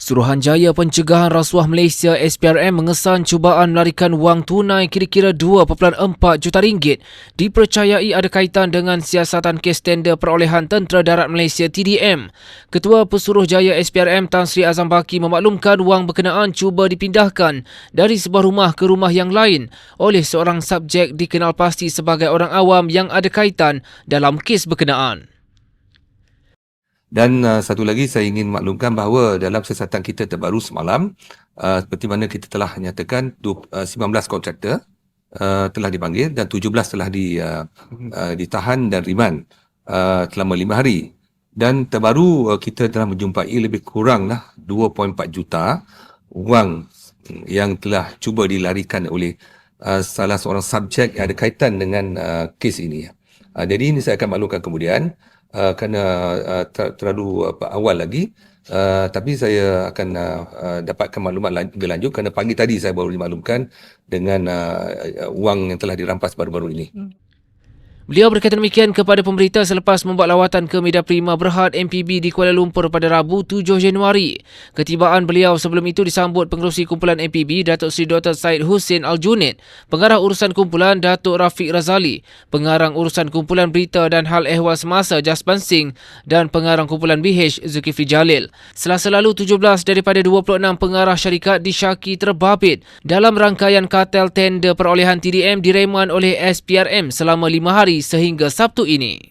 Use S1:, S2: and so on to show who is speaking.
S1: Suruhanjaya Pencegahan Rasuah Malaysia SPRM mengesan cubaan melarikan wang tunai kira-kira 2.4 juta ringgit dipercayai ada kaitan dengan siasatan kes tender perolehan Tentera Darat Malaysia TDM. Ketua Pesuruhjaya SPRM Tan Sri Azam Baki memaklumkan wang berkenaan cuba dipindahkan dari sebuah rumah ke rumah yang lain oleh seorang subjek dikenal pasti sebagai orang awam yang ada kaitan dalam kes berkenaan.
S2: Dan uh, satu lagi saya ingin maklumkan bahawa dalam siasatan kita terbaru semalam, uh, seperti mana kita telah nyatakan uh, 19 kontraktor uh, telah dipanggil dan 17 telah di, uh, uh, ditahan dan riman uh, selama 5 hari. Dan terbaru uh, kita telah menjumpai lebih kurang lah 2.4 juta wang yang telah cuba dilarikan oleh uh, salah seorang subjek yang ada kaitan dengan uh, kes ini. Uh, jadi ini saya akan maklumkan kemudian uh, kerana uh, ter- terlalu uh, awal lagi uh, tapi saya akan uh, uh, dapatkan maklumat lebih lanjut kerana pagi tadi saya baru dimaklumkan dengan uh, wang yang telah dirampas baru-baru ini. Hmm.
S1: Beliau berkata demikian kepada pemberita selepas membuat lawatan ke Media Prima Berhad MPB di Kuala Lumpur pada Rabu 7 Januari. Ketibaan beliau sebelum itu disambut pengerusi kumpulan MPB Datuk Seri Dr. Said Hussein Al-Junid, pengarah urusan kumpulan Datuk Rafiq Razali, pengarang urusan kumpulan berita dan hal ehwal semasa Jaspan Singh dan pengarang kumpulan BH Zulkifli Jalil. Selasa lalu 17 daripada 26 pengarah syarikat disyaki terbabit dalam rangkaian kartel tender perolehan TDM direman oleh SPRM selama 5 hari sehingga Sabtu ini.